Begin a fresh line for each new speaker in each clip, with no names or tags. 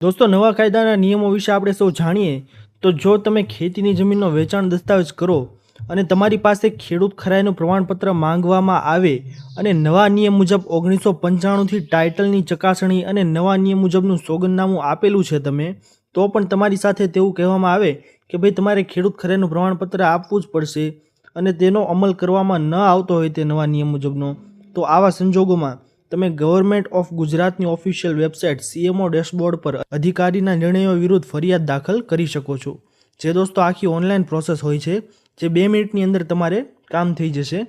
દોસ્તો, નવા કાયદાના નિયમો વિશે આપણે સૌ જાણીએ, તો જો તમે ખેતીની જમીનનો વેચાણ દસ્તાવેજ કરો અને તમારી પાસે ખેડૂત ખરાઈનું પ્રમાણપત્ર માંગવામાં આવે અને નવા નિયમ મુજબ ઓગણીસો પંચાણુંથી ટાઇટલની ચકાસણી અને નવા નિયમ મુજબનું સોગંદનામું આપેલું છે તમે, તો પણ તમારી સાથે તેવું કહેવામાં આવે કે ભાઈ તમારે ખેડૂત ખરાઈનું પ્રમાણપત્ર આપવું જ પડશે અને તેનો અમલ કરવામાં ન આવતો હોય તે નવા નિયમ મુજબનો. તો આવા સંજોગોમાં તમે ગવર્મેન્ટ ઓફ ગુજરાતની ઓફિશિયલ વેબસાઇટ સીએમઓ ડેશબોર્ડ પર અધિકારીના નિર્ણયો વિરુદ્ધ ફરિયાદ દાખલ કરી શકો છો. જે દોસ્તો આખી ઓનલાઈન પ્રોસેસ હોય છે, જે બે મિનિટની અંદર તમારે કામ થઈ જશે.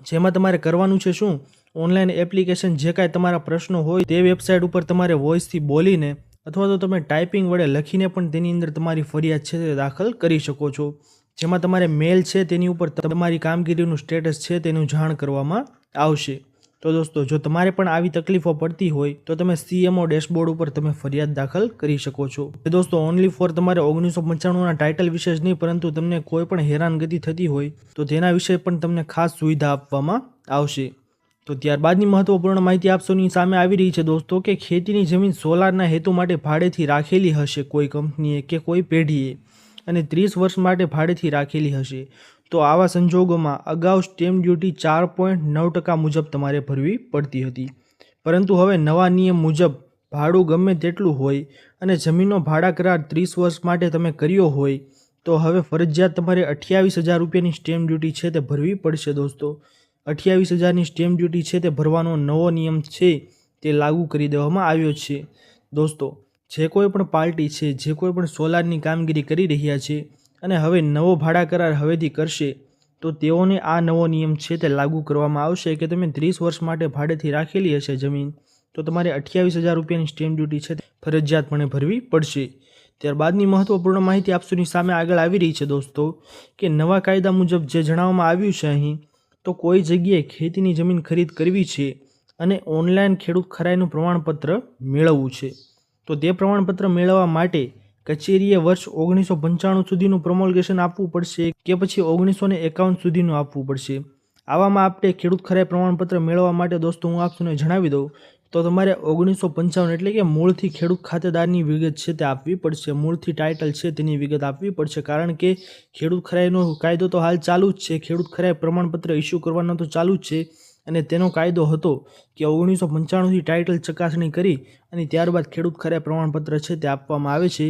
જેમાં તમારે કરવાનું છે શું? ઓનલાઈન એપ્લિકેશન જે કાંઈ તમારા પ્રશ્નો હોય તે વેબસાઇટ ઉપર તમારે વોઇસથી બોલીને અથવા તો તમે ટાઈપિંગ વડે લખીને પણ તેની અંદર તમારી ફરિયાદ છે તે દાખલ કરી શકો છો. જેમાં તમારે મેલ છે તેની ઉપર તમારી કામગીરીનું સ્ટેટસ છે તેનું જાણ કરવામાં આવશે. તો દોસ્તો, જો તમારે પણ આવી તકલીફો પડતી હોય, તો તમે સીએમઓ ડેશબોર્ડ ઉપર તમે ફરિયાદ દાખલ કરી શકો છો. દોસ્તો ઓનલી ફોર તમારે ઓગણીસો પંચાણુંના ટાઇટલ વિશે જ નહીં, પરંતુ તમને કોઈ પણ હેરાનગતિ થતી હોય, તો તેના વિશે પણ તમને ખાસ સુવિધા આપવામાં આવશે. તો ત્યારબાદની મહત્વપૂર્ણ માહિતી આપશોની સામે આવી રહી છે દોસ્તો, કે ખેતીની જમીન સોલારના હેતુ માટે ભાડેથી રાખેલી હશે કોઈ કંપનીએ કે કોઈ પેઢીએ, અને ત્રીસ વર્ષ માટે ભાડેથી રાખેલી હશે. તો આવા સંજોગોમાં અગાઉ સ્ટેમ્પ ડ્યુટી ચાર પોઈન્ટ નવ ટકા મુજબ તમારે ભરવી પડતી હતી. પરંતુ હવે નવા નિયમ મુજબ ભાડું ગમે તેટલું હોય અને જમીનનો ભાડા કરાર ત્રીસ વર્ષ માટે તમે કર્યો હોય, તો હવે ફરજિયાત તમારે અઠ્યાવીસ હજાર રૂપિયાની સ્ટેમ્પ ડ્યુટી છે તે ભરવી પડશે દોસ્તો. અઠ્યાવીસ હજારની સ્ટેમ્પ ડ્યુટી છે તે ભરવાનો નવો નિયમ છે તે લાગુ કરી દેવામાં આવ્યો છે. દોસ્તો, જે કોઈ પણ પાર્ટી છે, જે કોઈ પણ સોલારની કામગીરી કરી રહ્યા છે અને હવે નવો ભાડા કરાર હવેથી કરશે, તો તેઓને આ નવો નિયમ છે તે લાગુ કરવામાં આવશે કે તમે ત્રીસ વર્ષ માટે ભાડેથી રાખેલી હશે જમીન. તો તમારે અઠ્યાવીસ હજાર રૂપિયાની સ્ટેમ્પ ડ્યુટી છે ફરજિયાતપણે ભરવી પડશે. ત્યારબાદની મહત્વપૂર્ણ માહિતી આપસોની સામે આગળ આવી રહી છે દોસ્તો, કે નવા કાયદા મુજબ જે જણાવવામાં આવ્યું છે અહીં, તો કોઈ જગ્યાએ ખેતીની જમીન ખરીદ કરવી છે અને ઓનલાઈન ખેડૂત ખરાઈનું પ્રમાણપત્ર મેળવવું છે. તો તે પ્રમાણપત્ર મેળવવા માટે કચેરીએ વર્ષ ઓગણીસો પંચાણું સુધીનું પ્રમોલગેશન આપવું પડશે કે પછી ઓગણીસો ને એકાવન સુધીનું આપવું પડશે. આવામાં આપણે ખેડૂત ખરાઈ પ્રમાણપત્ર મેળવવા માટે દોસ્તો, હું આપને જણાવી દઉં. તો તમારે ઓગણીસો પંચાવન એટલે કે મૂળથી ખેડૂત ખાતેદારની વિગત છે તે આપવી પડશે. મૂળથી ટાઇટલ છે તેની વિગત આપવી પડશે. કારણ કે ખેડૂત ખરાઈનો કાયદો તો હાલ ચાલુ જ છે. ખેડૂત ખરાઈ પ્રમાણપત્ર ઇસ્યુ કરવાનો તો ચાલુ જ છે. અને તેનો કાયદો હતો કે ઓગણીસો પંચાણુંથી ટાઇટલ ચકાસણી કરી અને ત્યારબાદ ખેડૂત ખરાઈ પ્રમાણપત્ર છે તે આપવામાં આવે છે.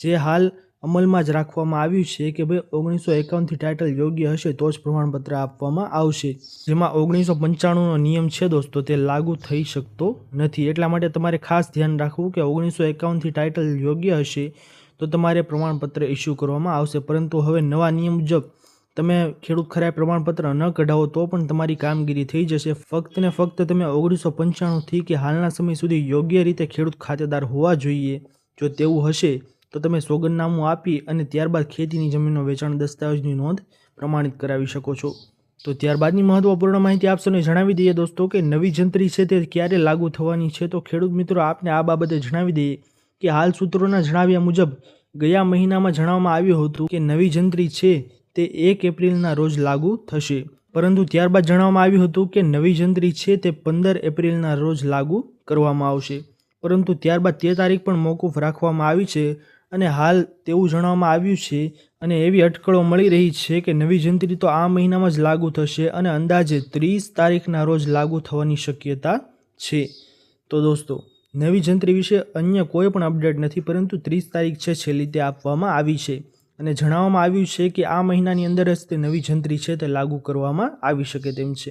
જે હાલ અમલમાં જ રાખવામાં આવ્યું છે કે ભાઈ ઓગણીસો એકાવનથી ટાઇટલ યોગ્ય હશે તો જ પ્રમાણપત્ર આપવામાં આવશે. જેમાં ઓગણીસો પંચાણુંનો નિયમ છે દોસ્તો, તે લાગુ થઈ શકતો નથી. એટલા માટે તમારે ખાસ ધ્યાન રાખવું કે ઓગણીસો એકાવનથી ટાઇટલ યોગ્ય હશે તો તમારે પ્રમાણપત્ર ઇસ્યુ કરવામાં આવશે. પરંતુ હવે નવા નિયમ મુજબ તમે ખેડૂત ખરાય પ્રમાણપત્ર ન કઢાવો તો પણ તમારી કામગીરી થઈ જશે. ફક્ત ને ફક્ત તમે ઓગણીસો પંચાણુંથી કે હાલના સમય સુધી યોગ્ય રીતે ખેડૂત ખાતેદાર હોવા જોઈએ. જો તેવું હશે, તો તમે સોગંદનામું આપી અને ત્યારબાદ ખેતીની જમીનનો વેચાણ દસ્તાવેજની નોંધ પ્રમાણિત કરાવી શકો છો. તો ત્યારબાદની મહત્વપૂર્ણ માહિતી આપશોને જણાવી દઈએ દોસ્તો કે નવી જંત્રી છે તે ક્યારે લાગુ થવાની છે તો ખેડૂત મિત્રો આપને આ બાબતે જણાવી દઈએ કે હાલ સૂત્રોના જણાવ્યા મુજબ ગયા મહિનામાં જણાવવામાં આવ્યું હતું કે નવી જંત્રી છે તે એક એપ્રિલના રોજ લાગુ થશે. પરંતુ ત્યારબાદ જણાવવામાં આવ્યું હતું કે નવી જંત્રી છે તે પંદર એપ્રિલના રોજ લાગુ કરવામાં આવશે. પરંતુ ત્યારબાદ તે તારીખ પણ મોકૂફ રાખવામાં આવી છે અને હાલ તેવું જણાવવામાં આવ્યું છે અને એવી અટકળો મળી રહી છે કે નવી જંત્રી તો આ મહિનામાં જ લાગુ થશે અને અંદાજે ત્રીસ તારીખના રોજ લાગુ થવાની શક્યતા છે. તો દોસ્તો, નવી જંત્રી વિશે અન્ય કોઈ પણ અપડેટ નથી પરંતુ ત્રીસ તારીખ છે છેલ્લી તે આપવામાં આવી છે. અને જણાવવામાં આવ્યું છે કે આ મહિનાની અંદર જ તે નવી જંત્રી છે તે લાગુ કરવામાં આવી શકે તેમ છે.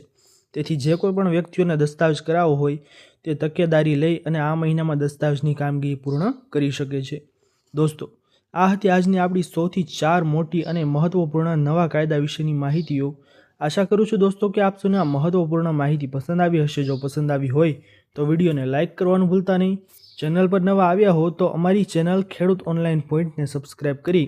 તેથી જે કોઈ પણ વ્યક્તિઓને દસ્તાવેજ કરાવવો હોય તે તકેદારી લઈ અને આ મહિનામાં દસ્તાવેજની કામગીરી પૂર્ણ કરી શકે છે. દોસ્તો, આ હતી આજની આપણી સૌથી ચાર મોટી અને મહત્ત્વપૂર્ણ નવા કાયદા વિશેની માહિતીઓ. આશા કરું છું દોસ્તો કે આપ સૌને આ મહત્ત્વપૂર્ણ માહિતી પસંદ આવી હશે. જો પસંદ આવી હોય તો વિડીયોને લાઇક કરવાનું ભૂલતા નહીં. ચેનલ પર નવા આવ્યા હો તો અમારી ચેનલ ખેડૂત ઓનલાઈન પોઈન્ટને સબસ્ક્રાઈબ કરી